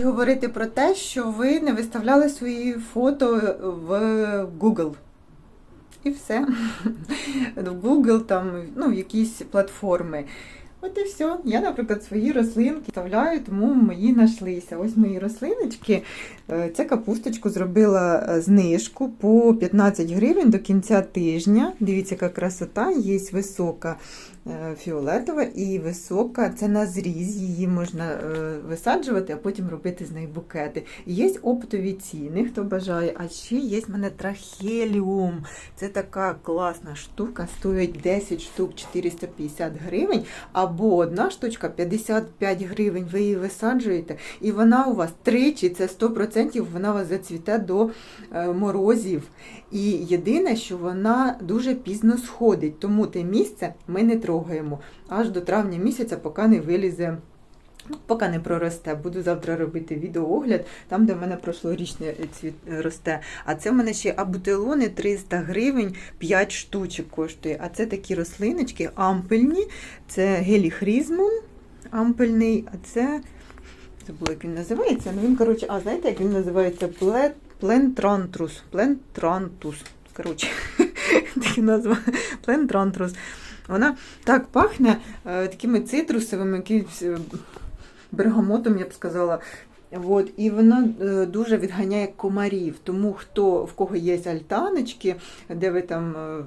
говорити про те, що ви не виставляли свої фото в Google. І все. В Google, там, ну, в якісь платформи. От і все. Я, наприклад, свої рослинки вставляю, тому мої знайшлися. Ось мої рослиночки. Е, Ця капусточку зробила е, знижку по 15 гривень до кінця тижня. Дивіться, яка красота, є висока е, фіолетова і висока, це на зріз, її можна висаджувати, а потім робити з неї букети. Є оптові ціни, хто бажає. А ще є в мене трахеліум. Це така класна штука, стоїть 10 штук 450 гривень, або одна штучка 55 гривень. Ви її висаджуєте, і вона у вас тричі, це 100% вона у вас зацвіте до е, морозів. І єдине, що вона дуже пізно сходить, тому те місце ми не трогаємо аж до травня місяця, поки не вилізе. Ну, поки не проросте, буду завтра робити відеоогляд, там, де в мене прошлорічне цвіт росте. А це в мене ще абутилони 300 гривень, 5 штучок коштує. А це такі рослиночки ампельні, це геліхрізмум ампельний, а це забула, як він називається. Ну він, коротше, а знаєте, як він називається? Плет, плентрантрус. Плентрантус. Коротше, такі назва. Плентрантрус. Вона так пахне е, такими цитрусовими, якимось е, бергамотом, я б сказала. От, і вона е, дуже відганяє комарів. Тому хто в кого є альтаночки, де ви там е,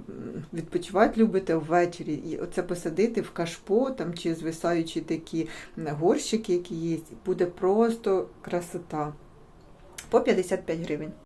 відпочивати любите ввечері, і оце посадити в кашпо там, чи звисаючі такі горщики, які є, буде просто красота. По 55 гривень.